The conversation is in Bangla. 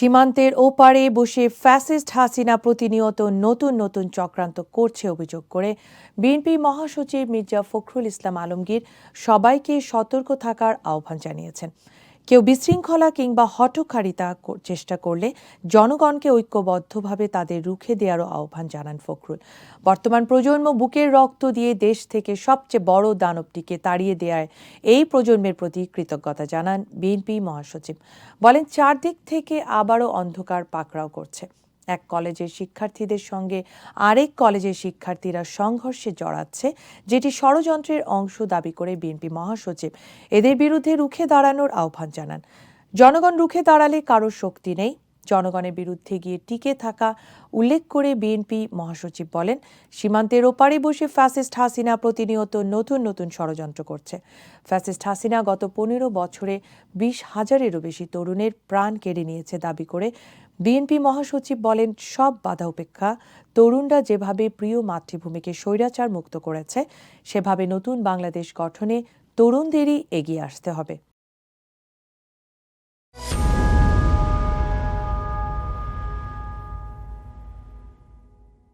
সীমান্তের ওপারে বসে ফ্যাসিস্ট হাসিনা প্রতিনিয়ত নতুন নতুন চক্রান্ত করছে অভিযোগ করে বিএনপি মহাসচিব মির্জা ফখরুল ইসলাম আলমগীর সবাইকে সতর্ক থাকার আহ্বান জানিয়েছেন। কেউ বিশৃঙ্খলা কিংবা হঠকারিতা চেষ্টা করলে জনগণকে ঐক্যবদ্ধভাবে তাদের রুখে দেওয়ারও আহ্বান জানান ফখরুল। বর্তমান প্রজন্ম বুকের রক্ত দিয়ে দেশ থেকে সবচেয়ে বড় দানবটিকে তাড়িয়ে দেয়ায় এই প্রজন্মের প্রতি কৃতজ্ঞতা জানান বিএনপি মহাসচিব। বলেন, চারদিক থেকে আবারও অন্ধকার পাকড়াও করছে। এক কলেজের শিক্ষার্থীদের সঙ্গে আরেক কলেজের শিক্ষার্থীরা সংঘর্ষে জড়াচ্ছে, যেটি ষড়যন্ত্রের অংশ দাবি করে বিএনপি মহাসচিব। এদের বিরুদ্ধে রুখে দাঁড়ানোর আহ্বান জানান। জনগণ রুখে দাঁড়ালে কারও শক্তি নেই। জনগণের বিরুদ্ধে গিয়ে টিকে থাকা উল্লেখ করে বিএনপি মহাসচিব বলেন, সীমান্তের ওপারে বসে ফ্যাসিস্ট হাসিনা প্রতিনিয়ত নতুন নতুন ষড়যন্ত্র করছে। ফ্যাসিস্ট হাসিনা গত পনেরো বছরে বিশ হাজারেরও বেশি তরুণের প্রাণ কেড়ে নিয়েছে দাবি করে। বিএনপি মহাসচিব বলেন, সব বাধা উপেক্ষা, তরুণরা যেভাবে প্রিয় মাতৃভূমিকে স্বৈরাচার মুক্ত করেছে, সেভাবে নতুন বাংলাদেশ গঠনে তরুণদেরই এগিয়ে আসতে হবে।